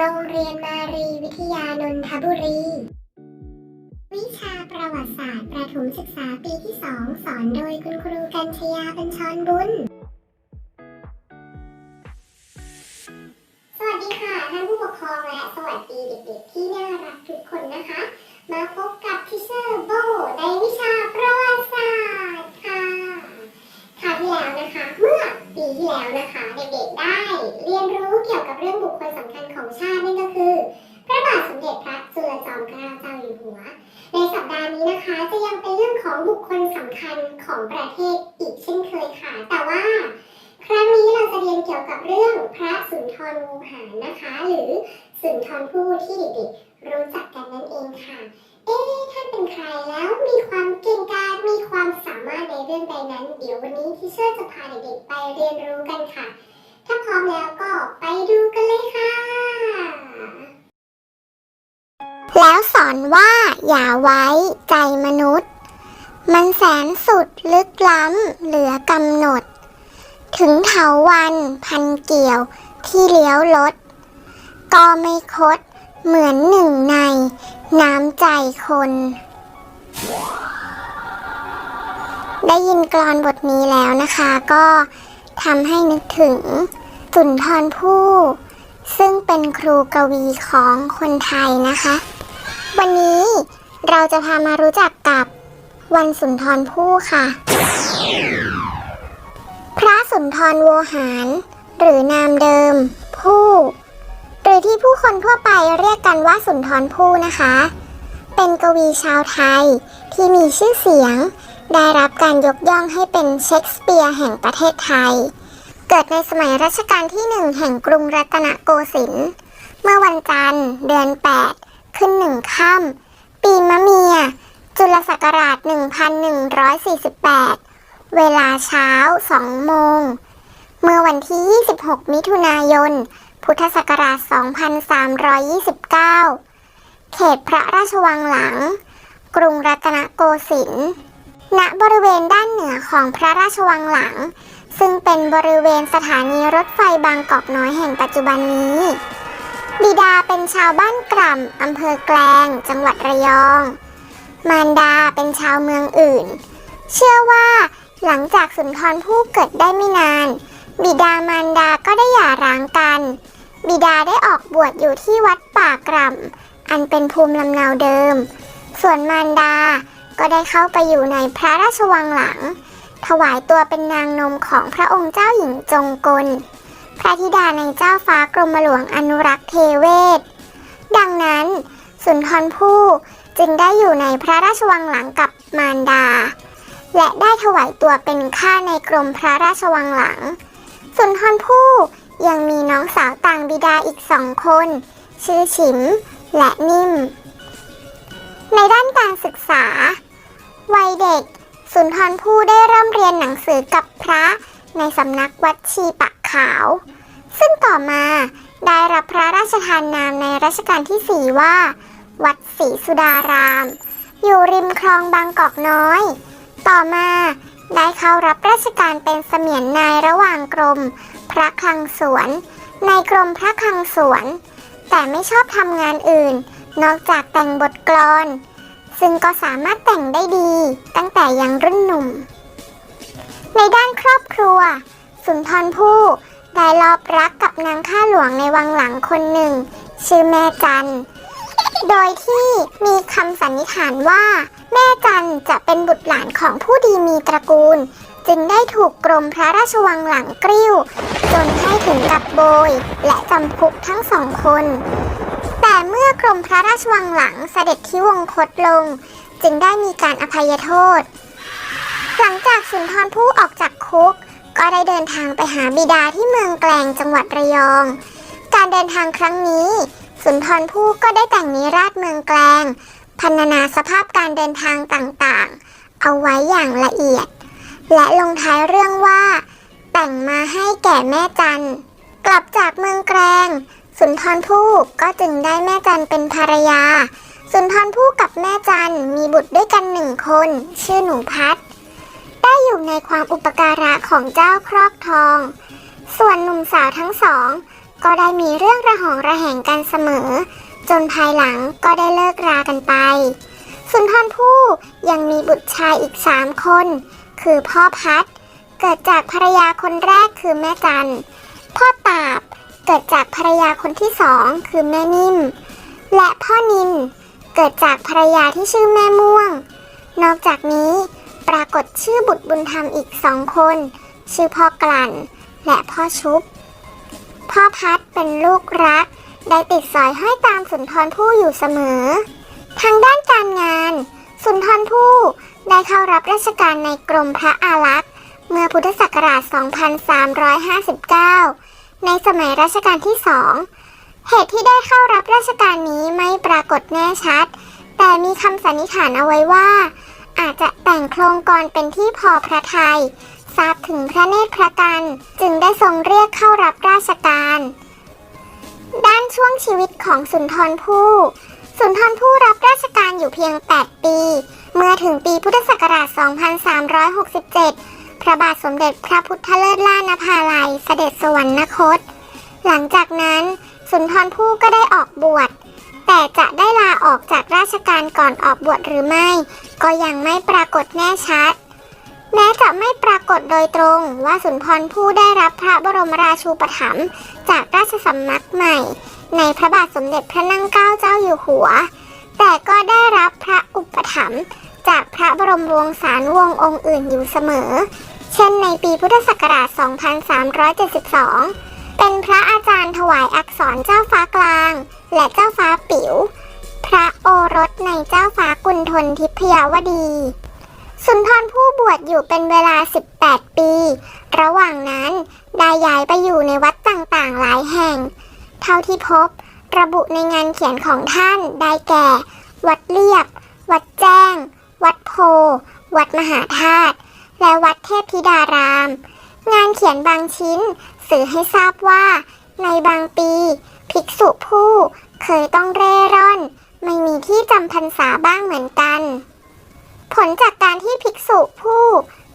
โรงเรียนมารีวิทยานนทบุรี วิชาประวัติศาสตร์ประถมศึกษาปีที่2สอนโดยคุณครูกัญชยาบัญชรบุญ สวัสดีค่ะท่านผู้ปกครองและสวัสดีเด็กๆที่น่ารักทุกคนนะคะ มาพบกับทิเชอร์โบในวิชาประวัติศาสตร์ค่ะคราวที่แล้วนะคะ เมื่อปีที่แล้วนะคะเด็กๆได้เรียนรู้เกี่ยวกับเรื่องบุคคลสำคัญของชาติ รูหารนะคะ หรือสุนทรภู่ที่เด็กๆรู้จักกันนั่นเองค่ะ เอ๊ะท่านเป็นใครแล้วมีความเก่งกาจมีความสามารถในเรื่องใดนั้น เดี๋ยววันนี้ที่เชื่อจะพาเด็กๆไปเรียนรู้กันค่ะ ถ้าพร้อมแล้วก็ไปดูกันเลยค่ะ แล้วสอนว่าอย่าไว้ใจมนุษย์ มันแสนสุดลึกล้ำเหลือกำหนด ถึงเถาวันพันเกี่ยว ที่เลี้ยวรถ ก็ไม่คดเหมือนหนึ่งใน น้ำใจคน ได้ยินกลอนบทนี้แล้วนะคะ ก็ทำให้นึกถึงสุนทรภู่ซึ่งเป็นครูกวีของคนไทยนะคะ วันนี้เราจะพามารู้จักกับวันสุนทรภู่ค่ะ พระสุนทรโวหาร หรือนามเดิม ผู้ หรือที่ผู้คนทั่วไปเรียกกันว่าสุนทรภู่นะคะ เป็นกวีชาวไทยที่มีชื่อเสียง ได้รับการยกย่องให้เป็นเชคสเปียร์แห่งประเทศไทย เกิดในสมัยรัชกาลที่หนึ่งแห่งกรุงรัตนโกสินทร์เมื่อวันจันทร์เดือน 8 ขึ้นหนึ่งค่ำปีมะเมีย จุลศักราช 1148 เวลาเช้า 2 โมง เมื่อวันที่ 26 มิถุนายน พุทธศักราช 2329 เขตพระราชวังหลัง กรุงรัตนโกสินทร์ณบริเวณด้านเหนือของพระราชวังหลัง ซึ่งเป็นบริเวณสถานีรถไฟบางกอกน้อยแห่งปัจจุบันนี้ บิดาเป็นชาวบ้านกล่ำอำเภอแกลง จังหวัดระยอง มารดาเป็นชาวเมืองอื่น เชื่อว่าหลังจากสุนทรภู่เกิดได้ไม่นาน บิดามารดาก็ได้หย่าร้างกัน บิดาได้ออกบวชอยู่ที่วัดป่ากล่ำอันเป็นภูมิลำเนาเดิม ส่วนมารดาก็ได้เข้าไปอยู่ในพระราชวังหลัง ถวายตัวเป็นนางนมของพระองค์เจ้าหญิงจงกล พระธิดาในเจ้าฟ้ากรมหลวงอนุรักษ์เทเวศ ดังนั้น สุนทรภู่จึงได้อยู่ในพระราชวังหลังกับมารดา และได้ถวายตัวเป็นข้าในกรมพระราชวังหลัง สุนทรภู่ยังมีน้องสาวต่างบิดาอีกสองคน ชื่อฉิมและนิ่ม ในด้านการศึกษา วัยเด็ก สุนทรภู่ได้เริ่มเรียนหนังสือกับพระในสำนักวัดชีปะขาว ซึ่งต่อมาได้รับพระราชทานนามในรัชกาลที่สี่ว่า วัดศรีสุดาราม อยู่ริมคลองบางกอกน้อย ต่อมา ได้เข้ารับราชการเป็นเสมียนนายระหว่างกรม พระคลังสวน ในกรมพระคลังสวน แต่ไม่ชอบทำงานอื่น นอกจากแต่งบทกลอน ซึ่งก็สามารถแต่งได้ดี ตั้งแต่ยังรุ่นหนุ่ม ในด้านครอบครัว สุนทรภู่ได้ลอบรักกับนางข้าหลวงในวังหลังคนหนึ่ง ชื่อแม่จัน โดยที่มีคำสันนิษฐานว่า แม่จันจะเป็นบุตรหลานของผู้ดีมีตระกูล จึงได้ถูกกรมพระราชวังหลังกริ้ว จนให้ถึงกับโบย และจำคุกทั้งสองคน แต่เมื่อกรมพระราชวังหลังเสด็จที่วงคตลง จึงได้มีการอภัยโทษ หลังจากสุนทรภู่ออกจากคุก ก็ได้เดินทางไปหาบิดาที่เมืองแกลงจังหวัดระยอง การเดินทางครั้งนี้ สุนทรภู่ก็ได้แต่งนิราชเมืองแกลง พรรณนาสภาพการเดินทางต่างๆ เอาไว้อย่างละเอียด และลงท้ายเรื่องว่า แต่งมาให้แก่แม่จัน กลับจากเมืองแกลงสุนทรภู่ก็จึงได้แม่จันเป็นภรรยา สุนทรภู่กับแม่จันมีบุตรด้วยกันหนึ่งคน ชื่อหนูพัดได้อยู่ในความอุปการะของเจ้าครอบทอง ส่วนหนุ่มสาวทั้งสอง ก็ได้มีเรื่องระหองระแหงกันเสมอ จนภายหลังก็ได้เลิกรากันไป สุนทรภู่ยังมีบุตรชายอีกสามคน คือพ่อพัด เกิดจากภรรยาคนแรกคือแม่จัน พ่อตาบ เกิดจากภรรยาคนที่สองคือแม่นิ่ม และพ่อนิน เกิดจากภรรยาที่ชื่อแม่ม่วง นอกจากนี้ปรากฏชื่อบุตรบุญธรรมอีกสองคน ชื่อพ่อกลั่น และพ่อชุบ พ่อพัดเป็นลูกรัก ได้ติดสอยห้อยตามสุนทรภู่อยู่เสมอ ทางด้านการงาน สุนทรภู่ได้เข้ารับราชการในกรมพระอารักษ์เมื่อพุทธศักราช 2359 ในสมัยรัชกาลที่สองเหตุที่ได้เข้ารับราชการนี้ไม่ปรากฏแน่ชัด แต่มีคำสันนิษฐานเอาไว้ว่า อาจจะแต่งโครงกรเป็นที่พอพระทัยทราบถึงพระเนตรพระกัน จึงได้ทรงเรียกเข้ารับราชการ ด้านช่วงชีวิตของสุนทรภู่ สุนทรภู่รับราชการอยู่เพียง 8 ปี เมื่อถึงปีพุทธศักราช 2367 พระบาทสมเด็จพระพุทธเลิศล่านภาลัยเสด็จสวรรคต หลังจากนั้นสุนทรภู่ก็ได้ออกบวช แต่จะได้ลาออกจากราชการก่อนออกบวชหรือไม่ ก็ยังไม่ปรากฏแน่ชัด แม้จะไม่ปรากฏโดยตรงว่าสุนทรภู่ได้รับพระบรมราชูปถัมภ์จากราชสำนักใหม่ ในพระบาทสมเด็จพระนั่งเกล้าเจ้าอยู่หัว แต่ก็ได้รับพระอุปถัมภ์จากพระบรมวงศานุวงศ์องค์อื่นอยู่เสมอ เช่นในปีพุทธศักราช 2372 เป็นพระอาจารย์ถวายอักษรเจ้าฟ้ากลาง และเจ้าฟ้าปิ๋ว พระโอรสในเจ้าฟ้ากุณฑลทิพยาวดี สุนทรผู้บวชอยู่เป็นเวลา 18 ปี ระหว่างนั้นได้ย้ายไปอยู่ในวัดต่างๆ หลายแห่ง เท่าที่พบ ระบุในงานเขียนของท่านได้แก่ วัดเรียบ วัดแจ้ง วัดโพ วัดมหาธาตุ และวัดเทพธิดาราม งานเขียนบางชิ้นสื่อให้ทราบว่า ในบางปี ภิกษุผู้เคยต้องเร่ร่อน ไม่มีที่จำพรรษาบ้างเหมือนกัน ผลจากการที่ภิกษุผู้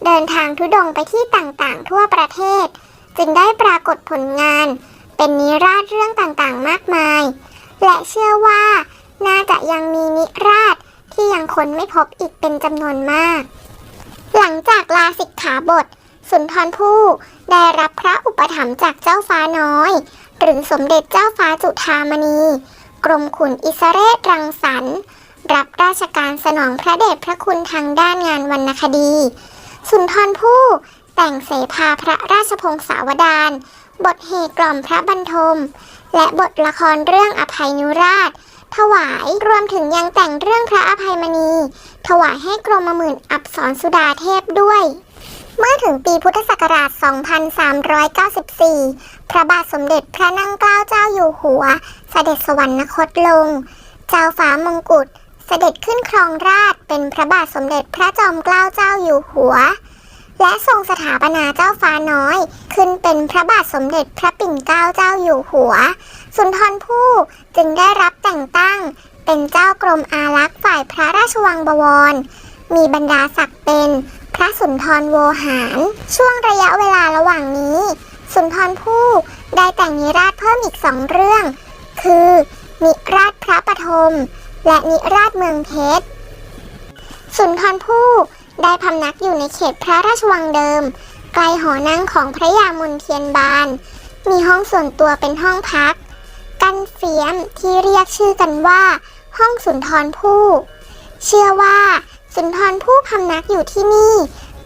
เดินทางทุดงไปที่ต่างๆ ทั่วประเทศ จึงได้ปรากฏผลงาน เป็นนิราศเรื่องต่างๆ มากมาย และเชื่อว่าน่าจะยังมีนิราศที่ยังคนไม่พบอีกเป็นจำนวนมาก หลังจากลาสิกขาบท สุนทรภู่ได้รับพระอุปถัมภ์จากเจ้าฟ้าน้อย หรือสมเด็จเจ้าฟ้าจุฑามณี กรมขุนอิสเรศรังสรรค์ รับราชการสนองพระเดชพระคุณทางด้านงานวรรณคดี สุนทรภู่แต่งเสภาพระราชพงศาวดารบทเหกล่อมพระบรรทม และบทละครเรื่องอภัยนุราช ถวายรวมถึงยังแต่งเรื่องพระอภัยมณี ถวายให้กรมหมื่นอับสรสุดาเทพด้วย เมื่อถึงปีพุทธศักราช 2394 พระบาทสมเด็จพระนั่งเกล้าเจ้าอยู่หัว เสด็จสวรรคตลง เจ้าฟ้ามงกุฎ เสด็จขึ้นครองราชเป็นพระบาทสมเด็จพระจอมเกล้าเจ้าอยู่หัว และทรงสถาปนาเจ้าฟ้าน้อย ขึ้นเป็นพระบาทสมเด็จพระปิ่นเกล้าเจ้าอยู่หัว สุนทรภู่จึงได้รับแต่งตั้ง เป็นเจ้ากรมอารักษ์ฝ่ายพระราชวังบวร มีบรรดาศักดิ์เป็น พระสุนทรโวหาร ช่วงระยะเวลาระหว่างนี้ สุนทรภู่ได้แต่งนิราศเพิ่มอีกสองเรื่อง คือนิราศพระปฐม และนิราศเมืองเพชร สุนทรภู่ได้พำนักอยู่ในเขตพระราชวังเดิมใกลหอนั่งของพระยามนเทียนบาน มีห้องส่วนตัวเป็นห้องพัก กันเฟียมที่เรียกชื่อกันว่า ห้องสุนทรภู่ เชื่อว่าสุนทรภู่พำนักอยู่ที่นี่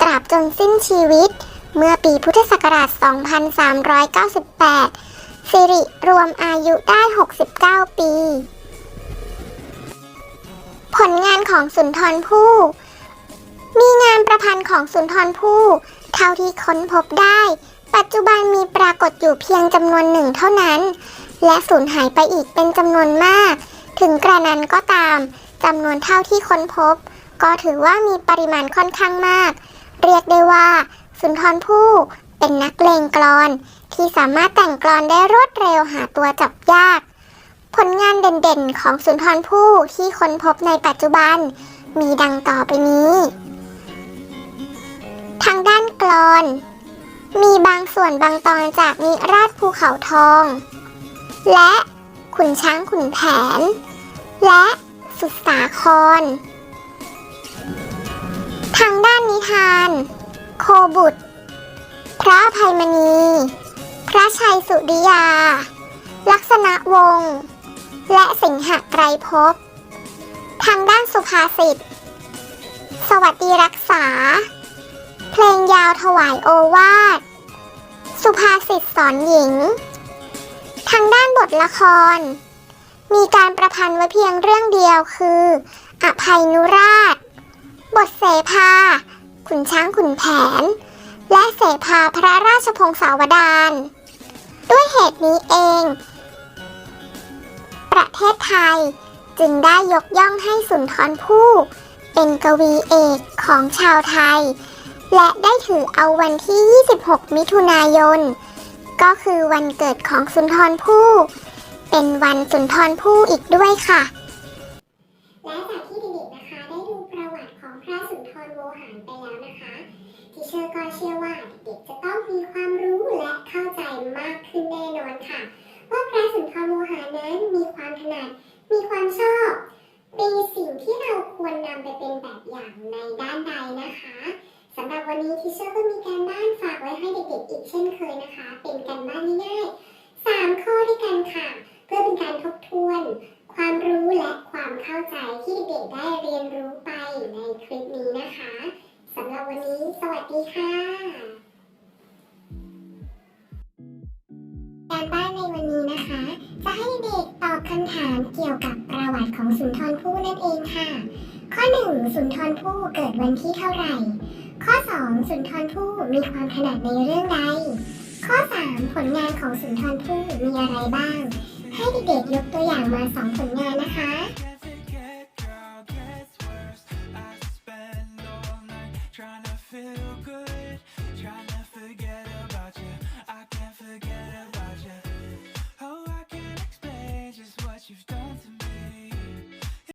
ตราบจนสิ้นชีวิต เมื่อปีพุทธศักราช 2398 สิริรวมอายุได้ 69 ปี ผลงานของสุนทรภู่มีงานประพันธ์ของสุนทรภู่เท่าที่ค้นพบได้ ปัจจุบันมีปรากฏอยู่เพียงจำนวนหนึ่งเท่านั้น และสูญหายไปอีกเป็นจำนวนมาก ถึงกระนั้นก็ตามจำนวนเท่าที่ค้นพบ ก็ถือว่ามีปริมาณค่อนข้างมาก เรียกได้ว่า สุนทรภู่เป็นนักเลงกลอน ที่สามารถแต่งกลอนได้รวดเร็วหาตัวจับยาก ผลงานเด่นๆ ของสุนทรภู่ที่ค้นพบในปัจจุบัน มีดังต่อไปนี้ ทางด้านกลอน มีบางส่วนบางตอนจากนิราชภูเขาทอง และขุนช้างขุนแผน และสุดสาคร ทางด้านนิทาน โคบุตร พระภัยมณี พระชัยสุริยา ลักษณะวงศ์ และสิงหไกรภพทางด้านสุภาษิต สวัสดีรักษา เพลงยาวถวายโอวาท สุภาษิตสอนหญิง ทางด้านบทละคร มีการประพันธ์ไว้เพียงเรื่องเดียวคือ อภัยนุราช บทเสภา ขุนช้างขุนแผน และเสภาพระราชพงศาวดารด้วยเหตุนี้เอง ประเทศไทย จึงได้ยกย่องให้สุนทรภู่เป็นกวีเอกของชาวไทย และได้ถือเอาวันที่ 26 มิถุนายน ก็คือวันเกิดของสุนทรภู่เป็นวันสุนทรภู่อีกด้วยค่ะและ เข้าใจที่เด็กๆได้เรียนรู้ไปในคลิปนี้นะคะสำหรับวันนี้สวัสดีค่ะ การบ้านในวันนี้นะคะ จะให้เด็กตอบคำถามเกี่ยวกับประวัติของสุนทรภู่นั่นเองค่ะ ข้อ 1 สุนทรภู่เกิดวันที่เท่าไหร่ ข้อ 2 สุนทรภู่มีความถนัดในเรื่องใด ข้อ 3 ผลงานของสุนทรภู่มีอะไรบ้างให้เด็กๆยกตัวอย่างมาสองผลงานนะคะ